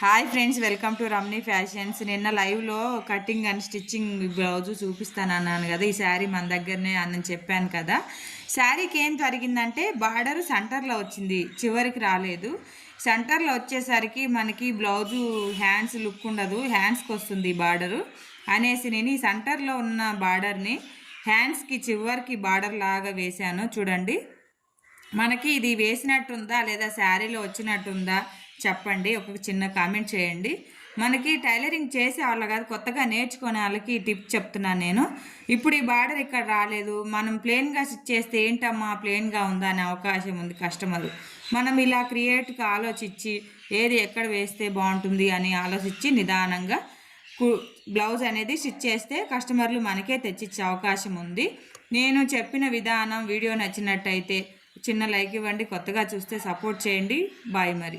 Hi friends welcome to Ramni fashions. నిన్న లైవ్లో cutting and stitching blouse చూపిస్తాను అన్నాను కదా ఈ శారీ మన దగ్గరనే అని చెప్పాను కదా. శారీకి ఏం జరిగిందంటే బార్డర్ సెంటర్లో వచ్చింది చివరికి రాలేదు. సెంటర్లో వచ్చేసరికి మనకి బ్లౌజు హ్యాండ్స్ లుక్ ఉండదు హ్యాండ్స్కి వస్తుంది బార్డరు. అనేసి నేను ఈ సెంటర్లో ఉన్న బార్డర్ని హ్యాండ్స్కి చివరికి బార్డర్ లాగా వేశాను. చూడండి. మనకి ఇది వేసినట్టుందా లేదా శారీలో వచ్చినట్టుందా చెప్పండి ఒక చిన్న కామెంట్ చేయండి. మనకి టైలరింగ్ చేసే వాళ్ళ కాదు కొత్తగా నేర్చుకునే వాళ్ళకి టిప్ చెప్తున్నాను నేను. ఇప్పుడు ఈ బార్డర్ ఇక్కడ రాలేదు. మనం ప్లెయిన్గా స్టిచ్ చేస్తే ఏంటమ్మా ప్లెయిన్గా ఉందా అనే అవకాశం ఉంది కస్టమర్ మనం ఇలా క్రియేట్గా ఆలోచించి ఏది ఎక్కడ వేస్తే బాగుంటుంది అని ఆలోచించి నిదానంగా కు- బ్లౌజ్ అనేది స్టిచ్ చేస్తే కస్టమర్లు మనకే తెచ్చిచ్చే అవకాశం ఉంది. నేను చెప్పిన విధానం వీడియో నచ్చినట్టయితే చిన్న లైక్ ఇవ్వండి కొత్తగా చూస్తే సపోర్ట్ చేయండి. బాయ్ మరి.